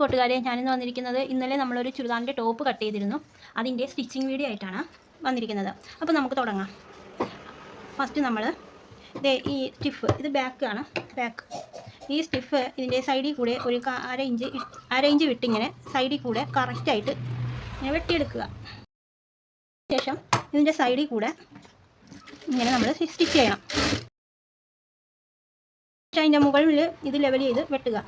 കൂട്ടുകാരെ ഞാനിന്ന് വന്നിരിക്കുന്നത് ഇന്നലെ നമ്മളൊരു ചുരിദാറിന്റെ ടോപ്പ് കട്ട് ചെയ്തിരുന്നു. അതിന്റെ സ്റ്റിച്ചിങ് വീഡിയോ ആയിട്ടാണ് വന്നിരിക്കുന്നത്. അപ്പോൾ നമുക്ക് തുടങ്ങാം. ഫസ്റ്റ് നമ്മൾ ഇതേ ഈ സ്റ്റിഫ് ഇത് ബാക്കാണ് ബാക്ക് ഈ സ്റ്റിഫ് ഇതിന്റെ സൈഡിൽ കൂടെ ഒരു അര ഇഞ്ച് അര ഇഞ്ച് വിട്ടിങ്ങനെ സൈഡിൽ കൂടെ കറക്റ്റായിട്ട് ഇങ്ങനെ വെട്ടിയെടുക്കുക. ശേഷം ഇതിന്റെ സൈഡിൽ കൂടെ ഇങ്ങനെ നമ്മൾ സ്റ്റിച്ച് ചെയ്യണം. അതിന്റെ മുകളിൽ ഇത് ലെവൽ ചെയ്ത് വെട്ടുക.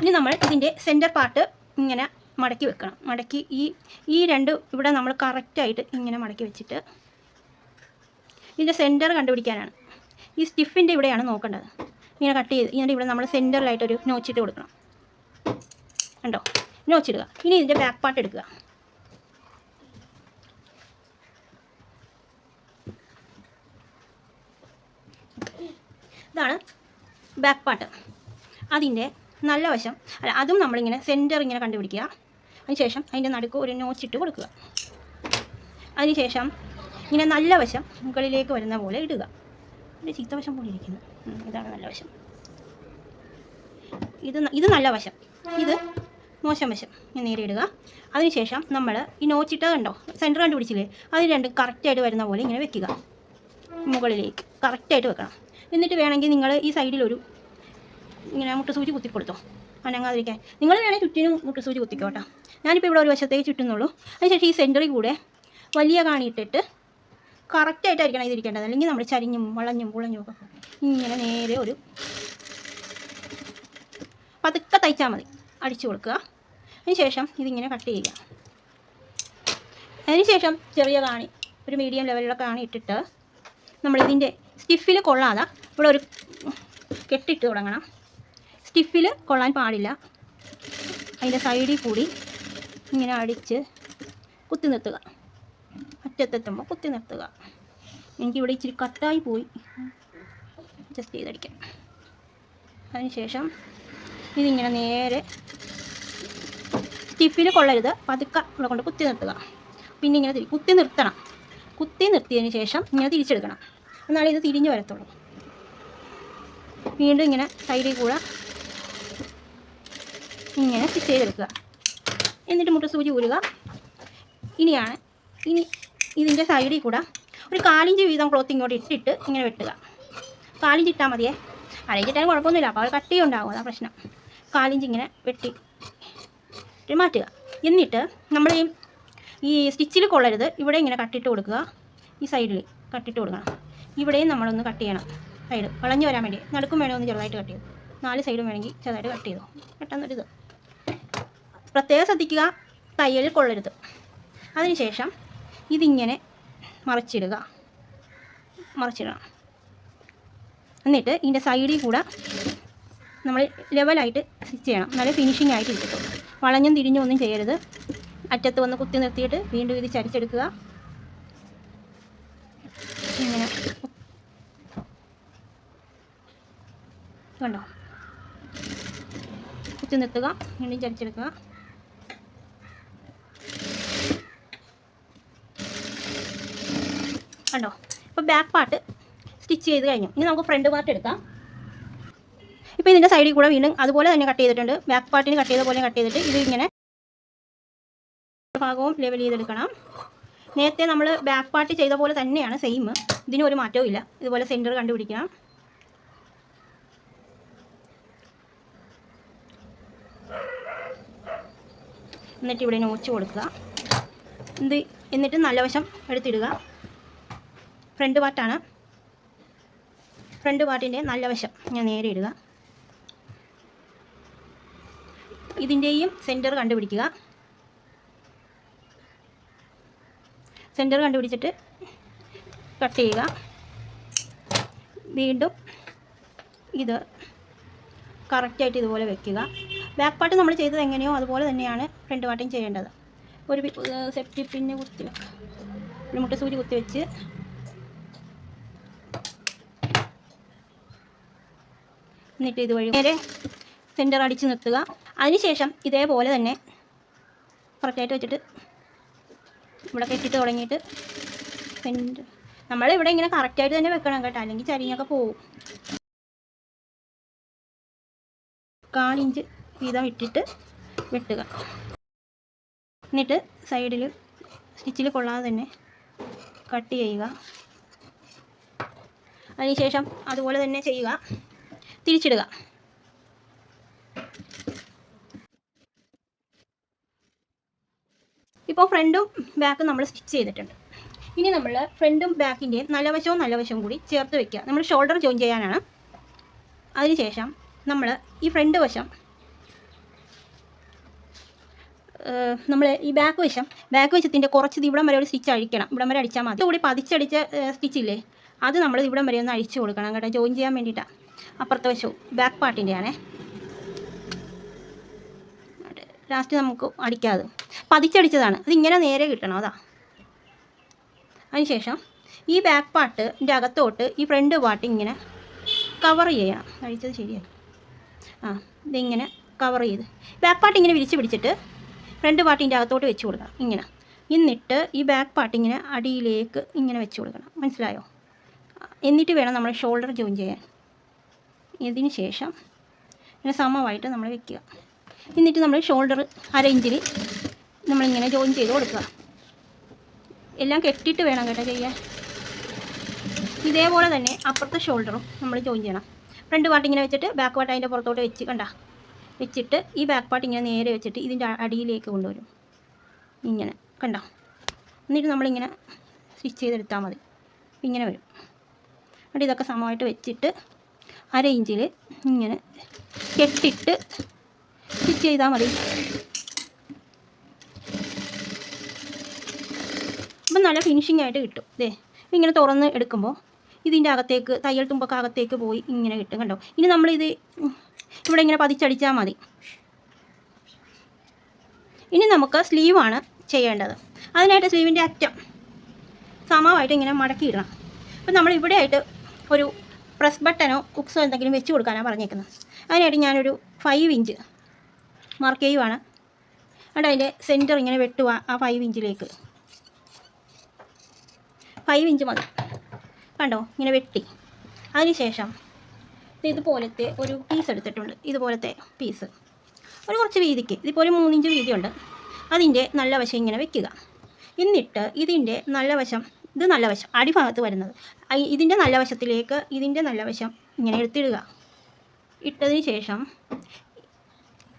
ഇനി നമ്മൾ ഇതിന്റെ സെന്റർ പാർട്ട് ഇങ്ങനെ മടക്കി വെക്കണം. മടക്കി ഈ ഈ രണ്ട് ഇവിടെ നമ്മൾ കറക്റ്റായിട്ട് ഇങ്ങനെ മടക്കി വെച്ചിട്ട് ഇതിന്റെ സെന്റർ കണ്ടുപിടിക്കാനാണ്. ഈ സ്റ്റിഫിന്റെ ഇവിടെയാണ് നോക്കേണ്ടത്. ഇങ്ങനെ കട്ട് ചെയ്ത് ഇതിന്റെ ഇവിടെ നമ്മൾ സെന്ററിലായിട്ടൊരു നോച്ചിട്ട് കൊടുക്കണം. കണ്ടോ? നോച്ചിടുക ഇനി ഇതിന്റെ ബാക്ക് പാർട്ട് എടുക്കുക. ഇതാണ് ബാക്ക് പാർട്ട് അതിന്റെ നല്ല വശം. അല്ല അതും നമ്മളിങ്ങനെ സെന്റർ ഇങ്ങനെ കണ്ടുപിടിക്കുക. അതിനുശേഷം അതിന്റെ നടുക്ക് ഒരു നോച്ചിട്ട് കൊടുക്കുക. അതിനുശേഷം ഇങ്ങനെ നല്ല വശം മുകളിലേക്ക് വരുന്ന പോലെ ഇടുക. ഇത് ചീത്ത വശം പോലെ ഇരിക്കുന്നു. ഇതാണ് നല്ല വശം. ഇത് ഇത് നല്ല വശം. ഇത് മോശം വശം. നേരെ ഇടുക. അതിനുശേഷം നമ്മൾ ഈ നോച്ചിട്ട് കണ്ടോ? സെന്റർ കണ്ടുപിടിച്ചില്ലേ? അത് രണ്ട് കറക്റ്റായിട്ട് വരുന്ന പോലെ ഇങ്ങനെ വെക്കുക. മുകളിലേക്ക് കറക്റ്റായിട്ട് വെക്കണം. എന്നിട്ട് വേണമെങ്കിൽ നിങ്ങൾ ഈ സൈഡിലൊരു ഇങ്ങനെ മുട്ടുസൂചി കുത്തിക്കൊടുത്തു. അനങ്ങാതിരിക്കാൻ. നിങ്ങൾ വേണമെങ്കിൽ ചുറ്റിനും മുട്ട സൂചി കുത്തിക്കോട്ടെ. ഞാനിപ്പോൾ ഇവിടെ ഒരു വശത്തേക്ക് ചുറ്റുന്നുള്ളൂ. അതിനുശേഷം ഈ സെന്ററിൽ കൂടെ വലിയ കാണിയിട്ടിട്ട് കറക്റ്റായിട്ടായിരിക്കണം ഇതിരിക്കേണ്ടത് അല്ലെങ്കിൽ നമ്മൾ ചരിഞ്ഞും വളഞ്ഞും പുളഞ്ഞും ഒക്കെ. ഇങ്ങനെ നേരെ ഒരു പതുക്കെ തയ്ച്ചാൽ മതി. അടിച്ചു കൊടുക്കുക. അതിനുശേഷം ഇതിങ്ങനെ കട്ട് ചെയ്യുക. അതിനുശേഷം ചെറിയ കാണി ഒരു മീഡിയം ലെവലിലുള്ള കാണി ഇട്ടിട്ട് നമ്മളിതിന്റെ സ്റ്റിഫിൽ കൊള്ളാതെ ഇവിടെ ഒരു കെട്ടിട്ട് തുടങ്ങണം. സ്റ്റിഫിൽ കൊള്ളാൻ പാടില്ല. അതിന്റെ സൈഡിൽ കൂടി ഇങ്ങനെ അടിച്ച് കുത്തി നിർത്തുക. അറ്റത്തെത്തുമ്പോൾ കുത്തി നിർത്തുക. എനിക്കിവിടെ ഇച്ചിരി കട്ടായി പോയി. അഡ്ജസ്റ്റ് ചെയ്തടിക്കാം. അതിനുശേഷം ഇതിങ്ങനെ നേരെ സ്റ്റിഫിൽ കൊള്ളരുത്. പതുക്കെ ഇവിടെ കൊണ്ട് കുത്തി നിർത്തുക. പിന്നെ ഇങ്ങനെ കുത്തി നിർത്തണം. കുത്തി നിർത്തിയതിന് ശേഷം ഇങ്ങനെ തിരിച്ചെടുക്കണം. എന്നാലേ ഇത് തിരിഞ്ഞു വരത്തുള്ളൂ. വീണ്ടും ഇങ്ങനെ സൈഡിൽ കൂടെ ഇങ്ങനെ സ്റ്റിച്ച് ചെയ്തെടുക്കുക. എന്നിട്ട് മുട്ട സൂചി ഊരുക. ഇനിയാണ് ഇനി ഇതിന്റെ സൈഡിൽ കൂടെ ഒരു കാലിഞ്ച് വീതം ക്ലോത്ത് ഇങ്ങോട്ട് ഇട്ടിട്ട് ഇങ്ങനെ വെട്ടുക. കാലിഞ്ച് ഇട്ടാൽ മതിയേ. അരയിച്ചിട്ടാലും കുഴപ്പമൊന്നുമില്ല. അപ്പോൾ അത് കട്ടി ഉണ്ടാകും അതാ പ്രശ്നം. കാലിഞ്ച് ഇങ്ങനെ വെട്ടി മാറ്റുക. എന്നിട്ട് നമ്മൾ ഈ ഈ സ്റ്റിച്ചിൽ കൊള്ളരുത്. ഇവിടെ ഇങ്ങനെ കട്ടിട്ട് കൊടുക്കുക. ഈ സൈഡിൽ കട്ടിട്ട് കൊടുക്കണം. ഇവിടെയും നമ്മളൊന്ന് കട്ട് ചെയ്യണം. സൈഡ് വളഞ്ഞു വരാൻ വേണ്ടി. നടുക്കും വേണമെങ്കിൽ ഒന്ന് ചെറുതായിട്ട് കട്ട് ചെയ്തു നാല് സൈഡും വേണമെങ്കിൽ ചെറുതായിട്ട് കട്ട് ചെയ്തു. പെട്ടെന്നൊരിത്. പ്രത്യേകം ശ്രദ്ധിക്കുക. തയ്യൽ കൊള്ളരുത്. അതിനുശേഷം ഇതിങ്ങനെ മറിച്ചിടുക. മറിച്ചിടണം. എന്നിട്ട് ഇതിന്റെ സൈഡിൽ കൂടെ നമ്മൾ ലെവലായിട്ട് സ്റ്റിച്ച് ചെയ്യണം. നല്ല ഫിനിഷിംഗ് ആയിട്ട് ഇരിക്കും വളഞ്ഞും തിരിഞ്ഞും ഒന്നും ചെയ്യരുത്. അറ്റത്ത് വന്ന് കുത്തി നിർത്തിയിട്ട് വീണ്ടും ഇത് ചരിച്ചെടുക്കുക. ഇങ്ങനെ. കണ്ടോ? കുത്തി നിർത്തുക. വീണ്ടും ചരിച്ചെടുക്കുക. കണ്ടോ? ഇപ്പോൾ ബാക്ക് പാർട്ട് സ്റ്റിച്ച് ചെയ്ത് കഴിഞ്ഞു. ഇനി നമുക്ക് ഫ്രണ്ട് പാർട്ട് എടുക്കാം. ഇപ്പോൾ ഇതിന്റെ സൈഡിൽ കൂടെ വീണ്ടും അതുപോലെ തന്നെ കട്ട് ചെയ്തിട്ടുണ്ട്. ബാക്ക് പാർട്ടിന് കട്ട് ചെയ്ത പോലെ കട്ട് ചെയ്തിട്ട് ഇത് ഇങ്ങനെ ഭാഗവും ലെവൽ ചെയ്തെടുക്കണം. നേരത്തെ നമ്മൾ ബാക്ക് പാർട്ട് ചെയ്ത പോലെ തന്നെയാണ് സെയിം ഇതിന് ഒരു മാറ്റവും ഇല്ല. ഇതുപോലെ സെന്റർ കണ്ടുപിടിക്കണം. എന്നിട്ട് ഇവിടെ നോച്ച് കൊടുക്കുക. എന്ത്? എന്നിട്ട് നല്ല വശം എടുത്തിടുക. ഫ്രണ്ട് പാർട്ടാണ്. ഫ്രണ്ട് പാർട്ടിന്റെ നല്ല വശം ഞാൻ നേരെ ഇടുക. ഇതിന്റെയും സെന്റർ കണ്ടുപിടിക്കുക. സെന്റർ കണ്ടുപിടിച്ചിട്ട് കട്ട് ചെയ്യുക. വീണ്ടും ഇത് കറക്റ്റായിട്ട് ഇതുപോലെ വെക്കുക. ബാക്ക് പാർട്ട് നമ്മൾ ചെയ്തത് എങ്ങനെയോ അതുപോലെ തന്നെയാണ് ഫ്രണ്ട് പാർട്ടും ചെയ്യേണ്ടത്. ഒരു സെഫ്റ്റി പിന്നെ കുത്തി വെക്കുക ഒരു മുട്ട സൂചി കുത്തി വെച്ച് എന്നിട്ട് ഇതുവഴി നേരെ സെന്റർ അടിച്ച് നിർത്തുക. അതിനുശേഷം ഇതേപോലെ തന്നെ കറക്റ്റായിട്ട് വെച്ചിട്ട് ഇവിടെ കെട്ടിട്ട് തുടങ്ങിയിട്ട് സെന്റർ നമ്മളിവിടെ ഇങ്ങനെ കറക്റ്റായിട്ട് തന്നെ വെക്കണം കേട്ടോ. അല്ലെങ്കിൽ ചരിഞ്ഞൊക്കെ പോവും. കാലിഞ്ച് വീതം ഇട്ടിട്ട് വെട്ടുക. എന്നിട്ട് സൈഡിൽ സ്റ്റിച്ചിൽ കൊള്ളാതെ തന്നെ കട്ട് ചെയ്യുക. അതിനുശേഷം അതുപോലെ തന്നെ ചെയ്യുക. തിരിച്ചിടുക. ഇപ്പോൾ ഫ്രണ്ടും ബാക്കും നമ്മൾ സ്റ്റിച്ച് ചെയ്തിട്ടുണ്ട്. ഇനി നമ്മൾ ഫ്രണ്ടും ബാക്കിന്റെയും നല്ല വശവും നല്ല വശവും കൂടി ചേർത്ത് വെക്കുക. നമ്മൾ ഷോൾഡർ ജോയിൻ ചെയ്യാനാണ്. അതിനുശേഷം നമ്മൾ ഈ ഫ്രണ്ട് വശം നമ്മൾ ഈ ബാക്ക് വശം ബാക്ക് വശത്തിന്റെ കുറച്ച് ഇവിടം വരെ ഒരു സ്റ്റിച്ച് അഴിക്കണം. ഇവിടം വരെ അടിച്ചാൽ മതി. കൂടി പതിച്ചടിച്ച സ്റ്റിച്ചില്ലേ അത് നമ്മൾ ഇവിടം വരെ ഒന്ന് അഴിച്ചു കൊടുക്കണം കേട്ടോ. ജോയിൻ ചെയ്യാൻ വേണ്ടിയിട്ടാണ് അപ്പുറത്തെ വശവും ബാക്ക് പാർട്ടിന്റെ ആണേ ലാസ്റ്റ് നമുക്ക് അടിക്കാതെ. പതിച്ചടിച്ചതാണ്. അതിങ്ങനെ നേരെ കിട്ടണം അതാ. അതിനുശേഷം ഈ ബാക്ക് പാർട്ടിന്റെ അകത്തോട്ട് ഈ ഫ്രണ്ട് പാർട്ട് ഇങ്ങനെ കവർ ചെയ്യണം. അഴിച്ചത് ശരിയായി. ആ ഇതിങ്ങനെ കവർ ചെയ്ത്. ബാക്ക് പാർട്ട് ഇങ്ങനെ വിരിച്ച് പിടിച്ചിട്ട് ഫ്രണ്ട് പാർട്ടിന്റെ അകത്തോട്ട് വെച്ച് കൊടുക്കണം. ഇങ്ങനെ. എന്നിട്ട് ഈ ബാക്ക് പാർട്ട് ഇങ്ങനെ അടിയിലേക്ക് ഇങ്ങനെ വെച്ച് കൊടുക്കണം. മനസ്സിലായോ? എന്നിട്ട് വേണം നമ്മൾ ഷോൾഡർ ജോയിൻ ചെയ്യാൻ. ഇതിന് ശേഷം ഇങ്ങനെ സമമായിട്ട് നമ്മൾ വെക്കുക. എന്നിട്ട് നമ്മൾ ഷോൾഡർ അര നമ്മളിങ്ങനെ ജോയിൻ ചെയ്ത് കൊടുക്കുക. എല്ലാം കെട്ടിയിട്ട് വേണം കേട്ടോ ചെയ്യാൻ. ഇതേപോലെ തന്നെ അപ്പുറത്തെ ഷോൾഡറും നമ്മൾ ജോയിൻ ചെയ്യണം. ഫ്രണ്ട് പാർട്ട് ഇങ്ങനെ വെച്ചിട്ട് ബാക്ക് പാർട്ട് അതിന്റെ പുറത്തോട്ട് വെച്ച് കണ്ട. വെച്ചിട്ട് ഈ ബാക്ക് പാർട്ട് ഇങ്ങനെ നേരെ വെച്ചിട്ട് ഇതിന്റെ അടിയിലേക്ക് കൊണ്ടുവരും. ഇങ്ങനെ കണ്ട. എന്നിട്ട് നമ്മളിങ്ങനെ സ്റ്റിച്ച് ചെയ്തെടുത്താൽ മതി. ഇങ്ങനെ വരും. എന്നിട്ട് ഇതൊക്കെ സമമായിട്ട് വെച്ചിട്ട് അര ഇഞ്ചിൽ ഇങ്ങനെ കെട്ടിട്ട് സ്റ്റിച്ച് ചെയ്താൽ മതി. അപ്പം നല്ല ഫിനിഷിംഗ് ആയിട്ട് കിട്ടും. ദേ ഇങ്ങനെ തുറന്ന് എടുക്കുമ്പോൾ ഇതിന്റെ അകത്തേക്ക് തയ്യൽ തുമ്പൊക്കെ അകത്തേക്ക് പോയി ഇങ്ങനെ കിട്ടും കണ്ടോ? ഇനി നമ്മളിത് ഇവിടെ ഇങ്ങനെ പതിച്ചടിച്ചാൽ മതി. ഇനി നമുക്ക് സ്ലീവാണ് ചെയ്യേണ്ടത്. അതിനായിട്ട് സ്ലീവിന്റെ അറ്റം സമമായിട്ട് ഇങ്ങനെ മടക്കിയിടണം. അപ്പം നമ്മൾ ഇവിടെ ആയിട്ട് ഒരു പ്രസ് ബട്ടനോ കുക്സോ എന്തെങ്കിലും വെച്ച് കൊടുക്കാനാണ് പറഞ്ഞേക്കുന്നത്. അതിനായിട്ട് ഞാനൊരു ഫൈവ് ഇഞ്ച് മാർക്ക് ചെയ്യുവാണ്. എന്നിട്ട് അതിന്റെ സെന്റർ ഇങ്ങനെ വെട്ടുക ആ ഫൈവ് ഇഞ്ചിലേക്ക് ഫൈവ് ഇഞ്ച് മതി. കണ്ടോ ഇങ്ങനെ വെട്ടി. അതിനുശേഷം ഇതുപോലത്തെ ഒരു പീസ് എടുത്തിട്ടുണ്ട്. ഇതുപോലത്തെ പീസ് ഒരു കുറച്ച് വീതിക്ക്. ഇതിപ്പോൾ ഒരു മൂന്നിഞ്ച് വീതിയുണ്ട്. അതിന്റെ നല്ല വശം ഇങ്ങനെ വെക്കുക. എന്നിട്ട് ഇതിന്റെ നല്ല വശം ഇത് നല്ല വശം. അടിഭാഗത്ത് വരുന്നത്. ഇതിന്റെ നല്ല വശത്തിലേക്ക് ഇതിന്റെ നല്ല വശം ഇങ്ങനെ എടുത്തിടുക. ഇട്ടതിന് ശേഷം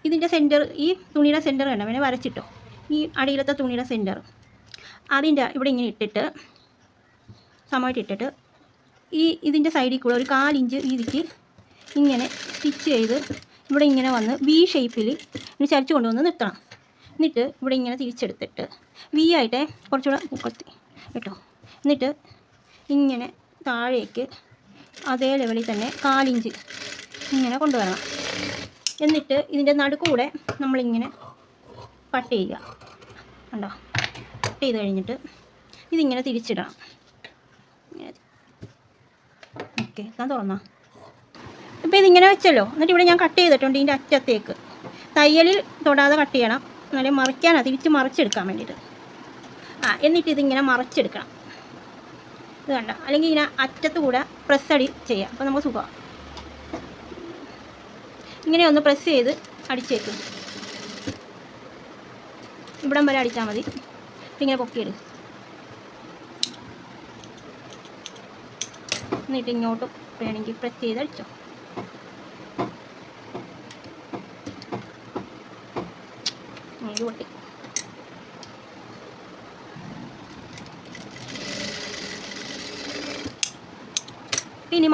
ഇതിന്റെ സെന്റർ ഈ തുണിയുടെ സെന്റർ വേണം പിന്നെ വരച്ചിട്ടോ? ഈ അടിയിലത്തെ തുണിയുടെ സെന്റർ അതിന്റെ ഇവിടെ ഇങ്ങനെ ഇട്ടിട്ട് സമമായിട്ട് ഇട്ടിട്ട് ഈ ഇതിന്റെ സൈഡിൽ കൂടെ ഒരു കാലിഞ്ച് വീതിക്ക് ഇങ്ങനെ സ്റ്റിച്ച് ചെയ്ത് ഇവിടെ ഇങ്ങനെ വന്ന് വി ഷേപ്പിൽ ഇനി ചരിച്ചു കൊണ്ടുവന്ന് നിർത്തണം. എന്നിട്ട് ഇവിടെ ഇങ്ങനെ തിരിച്ചെടുത്തിട്ട് വി ആയിട്ട് കുറച്ചുകൂടെ പൊക്കത്തി കേട്ടോ? എന്നിട്ട് ഇങ്ങനെ താഴേക്ക് അതേ ലെവലിൽ തന്നെ കാലിഞ്ച് ഇങ്ങനെ കൊണ്ടുവരണം. എന്നിട്ട് ഇതിന്റെ നടുക്കൂടെ നമ്മളിങ്ങനെ കട്ട് ചെയ്യുക. കണ്ടോ? കട്ട് ചെയ്ത് കഴിഞ്ഞിട്ട് ഇതിങ്ങനെ തിരിച്ചിടണം ഓക്കെ ഞാൻ തുറന്നാ. ഇപ്പോൾ ഇതിങ്ങനെ വെച്ചല്ലോ. എന്നിട്ട് ഇവിടെ ഞാൻ കട്ട് ചെയ്തിട്ടുണ്ട് ഇതിന്റെ അറ്റത്തേക്ക്. തയ്യലിൽ തൊടാതെ കട്ട് ചെയ്യണം. എന്നാലും മറിക്കാനാണ് തിരിച്ച് മറിച്ചെടുക്കാൻ വേണ്ടിയിട്ട്. ആ എന്നിട്ട് ഇതിങ്ങനെ മറിച്ചെടുക്കണം. ഇത് കണ്ട. അല്ലെങ്കിൽ ഇങ്ങനെ അറ്റത്ത് കൂടെ പ്രസ് അടി ചെയ്യാം. അപ്പോൾ നമുക്ക് സുഖമാണ് ഇങ്ങനെ ഒന്ന് പ്രസ് ചെയ്ത് അടിച്ചേക്കും. ഇവിടം വരെ അടിച്ചാൽ മതി. ഇങ്ങനെ പൊക്കിയിടും എന്നിട്ട് ഇങ്ങോട്ട് വേണമെങ്കിൽ പ്രസ് ചെയ്ത് അടിച്ചോ. ഇത് പൊട്ടി.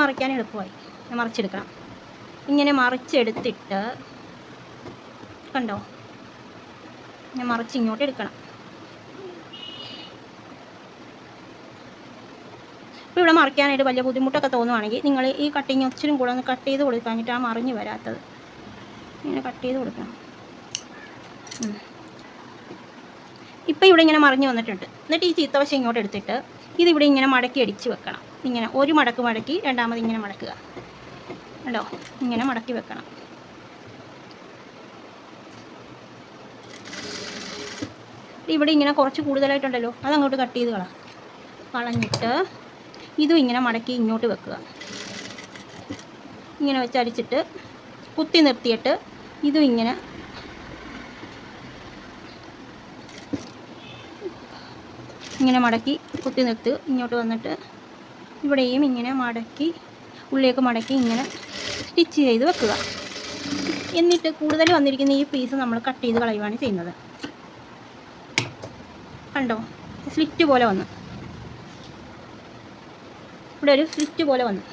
മറിക്കാൻ എളുപ്പമായി. മറിച്ചെടുക്കണം. ഇങ്ങനെ മറിച്ചെടുത്തിട്ട് കണ്ടോ? ഞാൻ മറിച്ച് ഇങ്ങോട്ട് എടുക്കണം. ഇപ്പോൾ ഇവിടെ മറിക്കാനായിട്ട് വലിയ ബുദ്ധിമുട്ടൊക്കെ തോന്നുവാണെങ്കിൽ നിങ്ങൾ ഈ കട്ടിങ് ഒച്ചിരും കൂടെ ഒന്ന് കട്ട് ചെയ്ത് കൊടുക്കാഞ്ഞിട്ട് ആ മറിഞ്ഞ് വരാത്തത്. ഇങ്ങനെ കട്ട് ചെയ്ത് കൊടുക്കണം. ഇപ്പം ഇവിടെ ഇങ്ങനെ മറിഞ്ഞ് വന്നിട്ടുണ്ട്. എന്നിട്ട് ഈ ചീത്തവശം ഇങ്ങോട്ട് എടുത്തിട്ട് ഇതിവിടെ ഇങ്ങനെ മടക്കി അടിച്ച് വെക്കണം. ഇങ്ങനെ ഒരു മടക്ക് മടക്കി രണ്ടാമത് ഇങ്ങനെ മടക്കുക. കണ്ടോ? ഇങ്ങനെ മടക്കി വെക്കണം. ഇവിടെ ഇങ്ങനെ കുറച്ച് കൂടുതലായിട്ടുണ്ടല്ലോ. അതങ്ങോട്ട് കട്ട് ചെയ്ത് കളാം. കളഞ്ഞിട്ട് ഇതും ഇങ്ങനെ മടക്കി ഇങ്ങോട്ട് വെക്കുക. ഇങ്ങനെ വെച്ച് അടിച്ചിട്ട് കുത്തി നിർത്തിയിട്ട് ഇതും ഇങ്ങനെ ഇങ്ങനെ മടക്കി കുത്തി നിർത്തി ഇങ്ങോട്ട് വന്നിട്ട് ഇവിടെയും ഇങ്ങനെ മടക്കി ഉള്ളിലേക്ക് മടക്കി ഇങ്ങനെ സ്റ്റിച്ച് ചെയ്ത് വെക്കുക. എന്നിട്ട് കൂടുതൽ വന്നിരിക്കുന്ന ഈ പീസ് നമ്മൾ കട്ട് ചെയ്ത് കളയുകയാണ് ചെയ്യുന്നത്. കണ്ടോ? സ്ലിറ്റ് പോലെ വന്നു. ഇവിടെ ഒരു സ്ലിറ്റ് പോലെ വന്നു.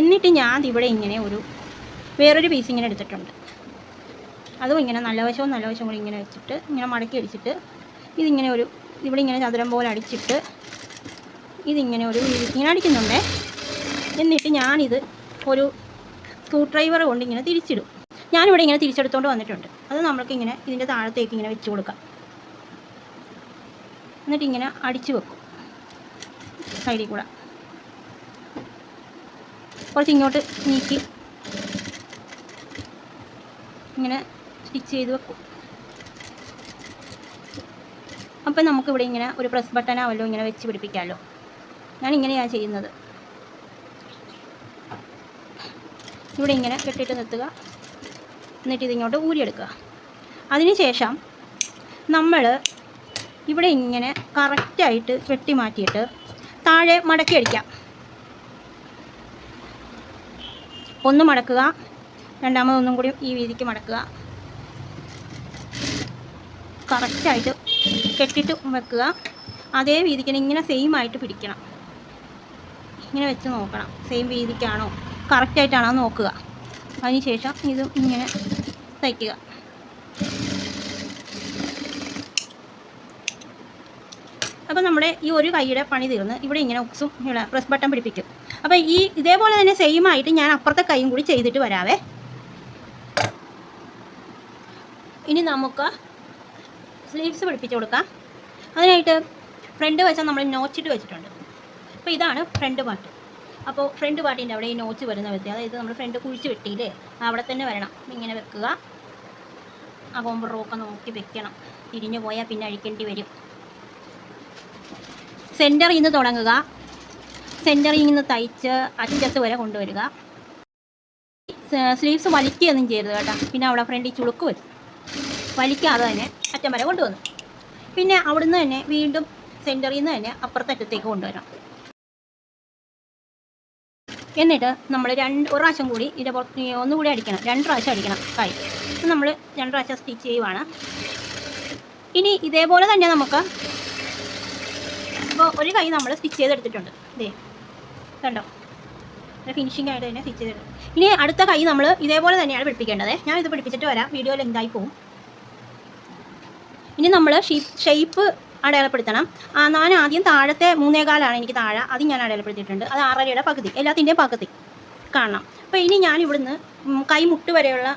എന്നിട്ട് ഞാൻ ഇവിടെ ഇങ്ങനെ ഒരു വേറൊരു പീസ് ഇങ്ങനെ എടുത്തിട്ടുണ്ട്. അതും ഇങ്ങനെ നല്ല വശവും നല്ല വശവും കൂടി ഇങ്ങനെ വെച്ചിട്ട് ഇങ്ങനെ മടക്കി അടിച്ചിട്ട് ഇതിങ്ങനെ ഒരു ഇവിടെ ഇങ്ങനെ ചതുരം പോലെ അടിച്ചിട്ട് ഇതിങ്ങനെ ഒരു ഇങ്ങനെ അടിക്കുന്നുണ്ടേ. എന്നിട്ട് ഞാനിത് ഒരു സ്ക്രൂ ഡ്രൈവർ കൊണ്ട് ഇങ്ങനെ തിരിച്ചിടും. ഞാനിവിടെ ഇങ്ങനെ തിരിച്ചെടുത്തുകൊണ്ട് വന്നിട്ടുണ്ട്. അത് നമ്മൾക്ക് ഇങ്ങനെ ഇതിന്റെ താഴത്തേക്ക് ഇങ്ങനെ വെച്ച് കൊടുക്കാം. എന്നിട്ട് ഇങ്ങനെ അടിച്ചു വെക്കും. സൈഡിൽ കൂടെ. കുറച്ച് ഇങ്ങോട്ട് നീക്കി ഇങ്ങനെ സ്റ്റിച്ച് ചെയ്ത് വെക്കും. അപ്പം നമുക്കിവിടെ ഇങ്ങനെ ഒരു പ്രസ് ബട്ടനാവല്ലോ ഇങ്ങനെ വെച്ച് പിടിപ്പിക്കാമല്ലോ ഞാൻ ഇങ്ങനെയാണ് ചെയ്യുന്നത്. ഇവിടെ ഇങ്ങനെ കെട്ടിയിട്ട് നിർത്തുക. എന്നിട്ട് ഇതിങ്ങോട്ട് ഊരിയെടുക്കുക. അതിനുശേഷം നമ്മൾ ഇവിടെ ഇങ്ങനെ കറക്റ്റായിട്ട് വെട്ടി മാറ്റിയിട്ട് താഴെ മടക്കി അടിക്കാം. ഒന്ന് മടക്കുക. രണ്ടാമതൊന്നും കൂടി ഈ വീതിക്ക് മടക്കുക. കറക്റ്റായിട്ട് കെട്ടിട്ട് വെക്കുക. അതേ വീതിക്ക് തന്നെ ഇങ്ങനെ സെയിം ആയിട്ട് പിടിക്കണം. ഇങ്ങനെ വെച്ച് നോക്കണം. സെയിം വീതിക്കാണോ കറക്റ്റായിട്ടാണോ നോക്കുക. അതിനുശേഷം ഇത് ഇങ്ങനെ തയ്ക്കുക. അപ്പോൾ നമ്മുടെ ഈ ഒരു കൈയുടെ പണി തീർന്ന് ഇവിടെ ഇങ്ങനെ ഉക്സും പ്രസ് ബട്ടൺ പിടിപ്പിക്കും. അപ്പോൾ ഈ ഇതേപോലെ തന്നെ സെയിം ആയിട്ട് ഞാൻ അപ്പുറത്തെ കൈയും കൂടി ചെയ്തിട്ട് വരാവേ. ഇനി നമുക്ക് സ്ലീവ്സ് പിടിപ്പിച്ച് കൊടുക്കാം. അതിനായിട്ട് ഫ്രണ്ട് വശം നമ്മൾ നോച്ചിട്ട് വെച്ചിട്ടുണ്ട്. അപ്പോൾ ഇതാണ് ഫ്രണ്ട് പാർട്ട് അപ്പോൾ ഫ്രണ്ട് പാർട്ടിന്റെ അവിടെ ഈ നോച്ച് വരുന്ന വ്യക്തി അതായത് നമ്മൾ ഫ്രണ്ട് കുഴിച്ച് വെട്ടിയില്ലേ? അവിടെ തന്നെ വരണം. ഇങ്ങനെ വെക്കുക. ആ കോമ്പറൊക്കെ നോക്കി വെക്കണം. തിരിഞ്ഞു പോയാൽ പിന്നെ അഴിക്കേണ്ടി വരും. സെന്ററിൽ നിന്ന് തുടങ്ങുക. സെന്ററിൽ നിന്ന് തയ്ച്ച് അറ്റത്ത് വരെ കൊണ്ടുവരിക. സ്ലീവ്സ് വലിക്കുകയൊന്നും ചെയ്യരുത് കേട്ടോ. പിന്നെ അവിടെ ഫ്രണ്ടിൽ ചുളുക്ക് വരും. വലിക്കാതെ തന്നെ അറ്റം വരെ കൊണ്ടുവന്നു. പിന്നെ അവിടുന്ന് തന്നെ വീണ്ടും സെന്ററിൽ നിന്ന് തന്നെ അപ്പുറത്തറ്റത്തേക്ക് കൊണ്ടുവരാം. എന്നിട്ട് നമ്മൾ രണ്ട് ഒരു പ്രാവശ്യം കൂടി ഇതിന്റെ പുറത്ത് ഒന്നുകൂടി അടിക്കണം. രണ്ട് പ്രാവശ്യം അടിക്കണം കൈ. നമ്മൾ രണ്ട് പ്രാവശ്യം സ്റ്റിച്ച് ചെയ്യുവാണ്. ഇനി ഇതേപോലെ തന്നെ നമുക്ക് ഇപ്പോൾ ഒരു കൈ നമ്മൾ സ്റ്റിച്ച് ചെയ്തെടുത്തിട്ടുണ്ട്. ഇതേ കണ്ടോ? ഫിനിഷിംഗ് ആയിട്ട് തന്നെ സ്റ്റിച്ച് ചെയ്തെടുക്കും ഇനി അടുത്ത കൈ നമ്മൾ ഇതേപോലെ തന്നെയാണ് പിടിപ്പിക്കേണ്ടത്. ഞാൻ ഇത് പിടിപ്പിച്ചിട്ട് വരാം. വീഡിയോ ലെങ്തായി പോകും ഇനി നമ്മൾ ഷേപ്പ് അടയാളപ്പെടുത്തണം. ഞാൻ ആദ്യം താഴത്തെ മൂന്നേകാലാണ് എനിക്ക് താഴെ. അത് ഞാൻ അടയാളപ്പെടുത്തിയിട്ടുണ്ട്. അത് ആറരയുടെ പകുതി എല്ലാത്തിന്റെയും പകുതി കാണണം. അപ്പോൾ ഇനി ഞാൻ ഇവിടുന്ന് കൈമുട്ട് വരെയുള്ള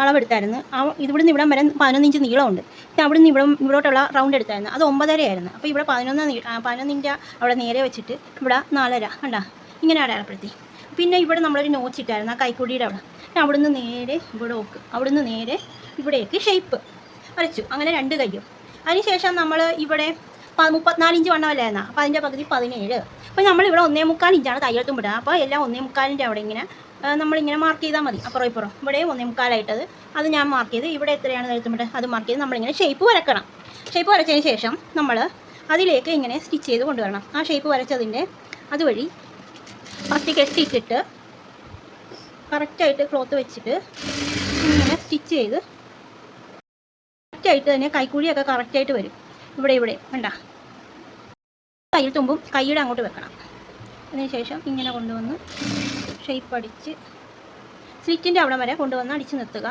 അളവെടുത്തായിരുന്നു. ആ ഇവിടുന്ന് ഇവിടം വരെ പതിനൊന്നിഞ്ച് നീളമുണ്ട്. പിന്നെ അവിടുന്ന് ഇവിടെ ഇവിടോട്ടുള്ള റൗണ്ട് എടുത്തായിരുന്നു. അത് ഒമ്പതരയായിരുന്നു. അപ്പോൾ ഇവിടെ പതിനൊന്ന് പതിനൊന്നിന്റെ അവിടെ നേരെ വെച്ചിട്ട് ഇവിടെ നാലര കണ്ട? ഇങ്ങനെ അടയാളപ്പെടുത്തി. പിന്നെ ഇവിടെ നമ്മളൊരു നോച്ചിട്ടായിരുന്നു ആ കൈക്കുടിയുടെ അവിടെ. പിന്നെ അവിടുന്ന് നേരെ ഇവിടെ നോക്ക് അവിടുന്ന് നേരെ ഇവിടേക്ക് ഷേപ്പ് വരച്ചു അങ്ങനെ രണ്ട് കയ്യും. അതിനുശേഷം നമ്മൾ ഇവിടെ മുപ്പത്തിനാലിഞ്ച് വണ്ണമല്ലായിരുന്ന അപ്പോൾ അതിന്റെ പകുതി പതിനേഴ്. അപ്പോൾ നമ്മളിവിടെ ഒന്നേ മുക്കാൽ ഇഞ്ചാണ് തയ്യൽത്തും വിടുക അപ്പോൾ എല്ലാം ഒന്നേ മുക്കാലിന്റെ അവിടെ ഇങ്ങനെ നമ്മളിങ്ങനെ മാർക്ക് ചെയ്താൽ മതി. അപ്പുറം ഇപ്പുറം ഇവിടെ ഒന്നേ മുക്കാലായിട്ടത്. അത് ഞാൻ മാർക്ക് ചെയ്ത് ഇവിടെ എത്രയാണ് വിടുക അത് മാർക്ക് ചെയ്ത് നമ്മളിങ്ങനെ ഷേപ്പ് വരക്കണം. ഷേപ്പ് വരച്ചതിന് ശേഷം നമ്മൾ അതിലേക്ക് ഇങ്ങനെ സ്റ്റിച്ച് ചെയ്ത് കൊണ്ടുവരണം ആ ഷേപ്പ് വരച്ചതിന്റെ അതുവഴി ഫസ്റ്റ് കെട്ടിയിട്ടിട്ട് കറക്റ്റായിട്ട് ക്ലോത്ത് വെച്ചിട്ട് ഇങ്ങനെ സ്റ്റിച്ച് ചെയ്ത് കറക്റ്റായിട്ട് തന്നെ കൈക്കുഴിയൊക്കെ കറക്റ്റായിട്ട് വരും. ഇവിടെ ഇവിടെ വേണ്ട കയ്യിൽ തുമ്പും കൈയുടെ അങ്ങോട്ട് വെക്കണം. അതിന് ശേഷം ഇങ്ങനെ കൊണ്ടുവന്ന് ഷേപ്പ് അടിച്ച് സ്ലിറ്റിന്റെ അവിടെ വരെ കൊണ്ടുവന്ന് അടിച്ച് നിർത്തുക.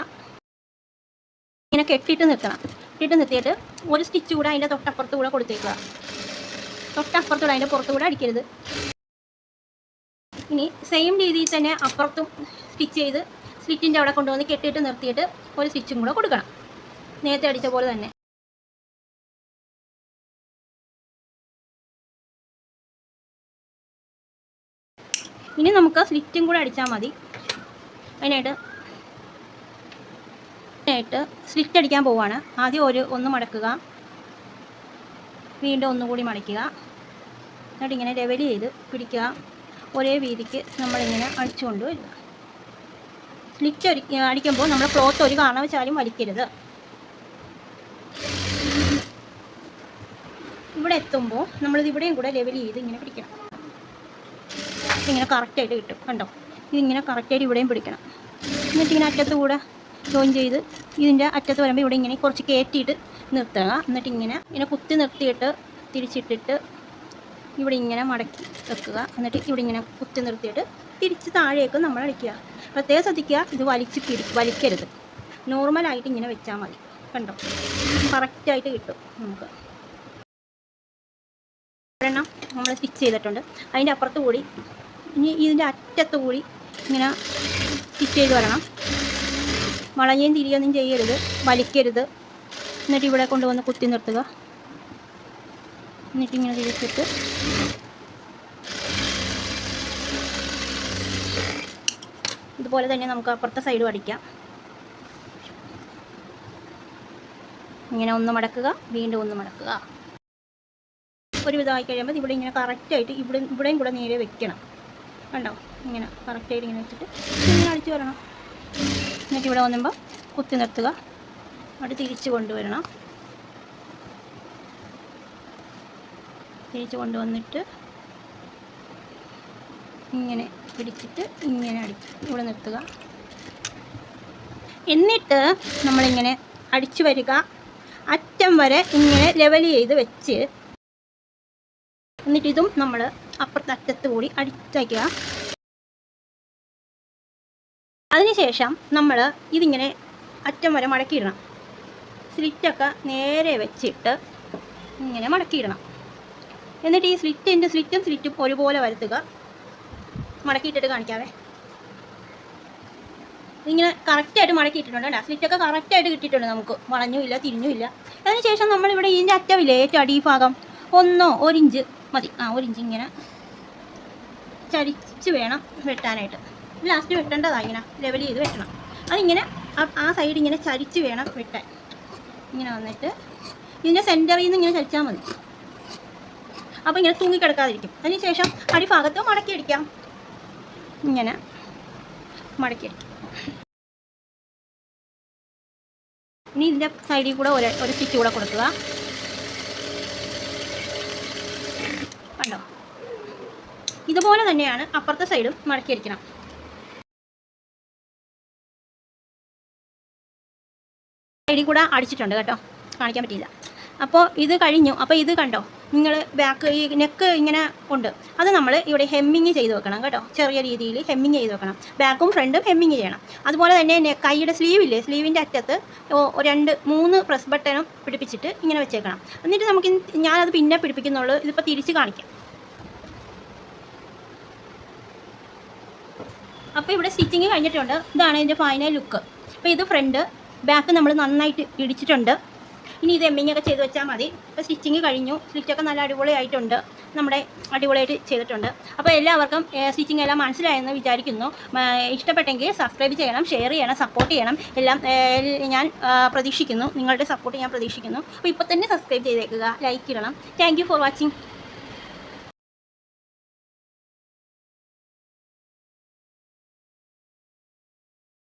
ഇങ്ങനെ കെട്ടിയിട്ട് നിർത്തണം. കെട്ടിയിട്ട് നിർത്തിയിട്ട് ഒരു സ്റ്റിച്ച് കൂടെ അതിന്റെ തൊട്ടപ്പുറത്ത് കൂടെ കൊടുത്തേക്കുക. തൊട്ടപ്പുറത്തൂടെ അതിന്റെ പുറത്തു കൂടെ അടിക്കരുത്. ഇനി സെയിം രീതിയിൽ തന്നെ അപ്പുറത്തും സ്റ്റിച്ച് ചെയ്ത് സ്ലിറ്റിന്റെ അവിടെ കൊണ്ടുവന്ന് കെട്ടിയിട്ട് നിർത്തിയിട്ട് ഒരു സ്റ്റിച്ചും കൂടെ കൊടുക്കണം. നേരത്തെ അടിച്ച പോലെ തന്നെ. ഇനി നമുക്ക് സ്ലിറ്റും കൂടെ അടിച്ചാൽ മതി. അതിനായിട്ട് അതിനായിട്ട് സ്ലിറ്റ് അടിക്കാൻ പോവാണ്. ആദ്യം ഒരു ഒന്ന് മടക്കുക. വീണ്ടും ഒന്നുകൂടി മടക്കുക. എന്നിട്ട് ഇങ്ങനെ ലെവൽ ചെയ്ത് പിടിക്കുക. ഒരേ വീതിക്ക് നമ്മളിങ്ങനെ അടിച്ചുകൊണ്ട് വരിക. സ്ലിറ്റ് അടിക്കുമ്പോൾ നമ്മൾ ക്ലോത്ത് ഒരു കാരണവശാലും വലിക്കരുത്. ഇവിടെ എത്തുമ്പോൾ നമ്മളിത് ഇവിടെയും കൂടെ ലെവൽ ചെയ്ത് ഇങ്ങനെ പിടിക്കണം. ഇങ്ങനെ കറക്റ്റായിട്ട് കിട്ടും കണ്ടോ? ഇതിങ്ങനെ കറക്റ്റായിട്ട് ഇവിടെയും പിടിക്കണം. എന്നിട്ട് ഇങ്ങനെ അറ്റത്ത് കൂടെ ജോയിൻ ചെയ്ത് ഇതിന്റെ അറ്റത്ത് വരുമ്പോൾ ഇവിടെ ഇങ്ങനെ കുറച്ച് കയറ്റിയിട്ട് നിർത്തുക. എന്നിട്ട് ഇങ്ങനെ ഇങ്ങനെ കുത്തി നിർത്തിയിട്ട് തിരിച്ചിട്ടിട്ട് ഇവിടെ ഇങ്ങനെ മടക്കി വെക്കുക. എന്നിട്ട് ഇവിടെ ഇങ്ങനെ കുത്തി നിർത്തിയിട്ട് തിരിച്ച് താഴേക്ക് നമ്മൾ അടിക്കുക. പ്രത്യേകം ശ്രദ്ധിക്കുക ഇത് വലിച്ച് പിടി വലിക്കരുത്. നോർമലായിട്ട് ഇങ്ങനെ വെച്ചാൽ മതി. കണ്ടോ? കറക്റ്റായിട്ട് കിട്ടും നമുക്ക്. ഒരെണ്ണം നമ്മൾ സ്റ്റിച്ച് ചെയ്തിട്ടുണ്ട്. അതിന്റെ അപ്പുറത്ത് കൂടി ഇനി ഇതിന്റെ അറ്റത്ത് കൂടി ഇങ്ങനെ സ്റ്റിച്ച് ചെയ്ത് വരണം. വളയുകയും തിരിയൊന്നും ചെയ്യരുത്. വലിക്കരുത്. എന്നിട്ട് ഇവിടെ കൊണ്ടുവന്ന് കുത്തി നിർത്തുക. എന്നിട്ട് ഇങ്ങനെ തിരിച്ചിട്ട് ഇതുപോലെ തന്നെ നമുക്ക് അപ്പുറത്തെ സൈഡും അടിക്കാം. ഇങ്ങനെ ഒന്ന് മടക്കുക വീണ്ടും ഒന്ന് മടക്കുക. ഒരു വിധമായി കഴിയുമ്പോൾ ഇവിടെ ഇങ്ങനെ കറക്റ്റായിട്ട് ഇവിടെ ഇവിടെയും കൂടെ നേരെ വെക്കണം. കണ്ടോ? ഇങ്ങനെ കറക്റ്റായിട്ട് ഇങ്ങനെ വെച്ചിട്ട് ഇങ്ങനെ അടിച്ചു വരണം? എന്നിട്ട് ഇവിടെ വന്നുമ്പോൾ കുത്തി നിർത്തുക. അവിടെ തിരിച്ച് കൊണ്ടുവരണം. തിരിച്ച് കൊണ്ടുവന്നിട്ട് ഇങ്ങനെ പിടിച്ചിട്ട് ഇങ്ങനെ അടിക്കുക ഇവിടെ നിർത്തുക. എന്നിട്ട് നമ്മളിങ്ങനെ അടിച്ചു വരിക. അറ്റം വരെ ഇങ്ങനെ ലെവൽ ചെയ്ത് വെച്ച് എന്നിട്ട് ഇതും നമ്മൾ അപ്പുറത്തെ അറ്റത്ത് കൂടി അടിച്ചയക്കുക. അതിനുശേഷം നമ്മൾ ഇതിങ്ങനെ അറ്റം വരെ മടക്കിയിടണം. സ്ലിറ്റൊക്കെ നേരെ വെച്ചിട്ട് ഇങ്ങനെ മടക്കിയിടണം. എന്നിട്ട് ഈ സ്ലിറ്റിന്റെ സ്ലിറ്റും സ്ലിറ്റും ഒരുപോലെ വരുത്തുക. മടക്കിയിട്ടിട്ട് കാണിക്കാവേ. ഇങ്ങനെ കറക്റ്റായിട്ട് മടക്കിയിട്ടുണ്ട് കേട്ടോ. സ്ലിറ്റൊക്കെ കറക്റ്റായിട്ട് കിട്ടിയിട്ടുണ്ട് നമുക്ക്. വളഞ്ഞുമില്ല തിരിഞ്ഞുമില്ല. അതിനുശേഷം നമ്മളിവിടെ ഇതിന്റെ അറ്റമില്ലേ? ഏറ്റവും അടിഭാഗം. ഒന്നോ ഒരിഞ്ച്. മതി. ആ ഒരു ഇഞ്ചി ഇങ്ങനെ ചരിച്ച് വേണം വെട്ടാനായിട്ട്. ലാസ്റ്റ് വെട്ടേണ്ടതാ ഇങ്ങനെ ലെവൽ ചെയ്ത് വെട്ടണം. അതിങ്ങനെ ആ- സൈഡ് ഇങ്ങനെ ചരിച്ച് വേണം വെട്ടാൻ. ഇങ്ങനെ വന്നിട്ട് ഇതിന്റെ സെന്ററിൽ നിന്ന് ഇങ്ങനെ ചരിച്ചാൽ മതി. അപ്പോൾ ഇങ്ങനെ തൂങ്ങിക്കിടക്കാതിരിക്കും അതിനുശേഷം അടിഭാഗത്ത് മടക്കിയടിക്കാം ഇങ്ങനെ മടക്കിയടിക്കും ഇനി ഇതിന്റെ സൈഡിൽ കൂടെ ഒരു ഒരു സ്റ്റിച്ച് കൂടെ കൊടുക്കുക. കണ്ടോ? ഇതുപോലെ തന്നെയാണ് അപ്പുറത്തെ സൈഡും മടക്കിയിരിക്കണം. സൈഡിൽ കൂടെ അടിച്ചിട്ടുണ്ട് കേട്ടോ. കാണിക്കാൻ പറ്റിയില്ല. അപ്പോൾ ഇത് കഴിഞ്ഞു. അപ്പോൾ ഇത് കണ്ടോ? നിങ്ങൾ ബാക്ക് ഈ നെക്ക് ഇങ്ങനെ ഉണ്ട്. അത് നമ്മൾ ഇവിടെ ഹെമ്മിങ് ചെയ്ത് വെക്കണം കേട്ടോ. ചെറിയ രീതിയിൽ ഹെമ്മിങ് ചെയ്ത് വെക്കണം. ബാക്കും ഫ്രണ്ടും ഹെമ്മിങ് ചെയ്യണം. അതുപോലെ തന്നെ കൈയുടെ സ്ലീവില്ലേ സ്ലീവിന്റെ അറ്റത്ത് രണ്ട് മൂന്ന് പ്രസ് ബട്ടണും പിടിപ്പിച്ചിട്ട് ഇങ്ങനെ വെച്ചേക്കണം. എന്നിട്ട് നമുക്ക് ഞാനത് പിന്നെ പിടിപ്പിക്കുന്നുള്ളൂ. ഇതിപ്പോൾ തിരിച്ച് കാണിക്കാം. അപ്പോൾ ഇവിടെ സ്റ്റിച്ചിങ് കഴിഞ്ഞിട്ടുണ്ട്. ഇതാണ് ഇതിന്റെ ഫൈനൽ ലുക്ക് അപ്പോൾ ഇത് ഫ്രണ്ട് ബാക്ക് നമ്മൾ നന്നായിട്ട് ഇടിച്ചിട്ടുണ്ട്. ഇനി ഇത് എമ്മിങ് ഒക്കെ ചെയ്ത് വെച്ചാൽ മതി. ഇപ്പോൾ സ്റ്റിച്ചിങ് കഴിഞ്ഞു. സ്റ്റിച്ചൊക്കെ നല്ല അടിപൊളിയായിട്ടുണ്ട്. നമ്മുടെ അടിപൊളിയായിട്ട് ചെയ്തിട്ടുണ്ട്. അപ്പോൾ എല്ലാവർക്കും സ്റ്റിച്ചിങ് എല്ലാം മനസ്സിലായെന്ന് വിചാരിക്കുന്നു. ഇഷ്ടപ്പെട്ടെങ്കിൽ സബ്സ്ക്രൈബ് ചെയ്യണം ഷെയർ ചെയ്യണം സപ്പോർട്ട് ചെയ്യണം. എല്ലാം ഞാൻ പ്രതീക്ഷിക്കുന്നു. നിങ്ങളുടെ സപ്പോർട്ട് ഞാൻ പ്രതീക്ഷിക്കുന്നു. അപ്പോൾ ഇപ്പോൾ തന്നെ സബ്സ്ക്രൈബ് ചെയ്തേക്കുക. ലൈക്ക് ഇടണം. Thank for watching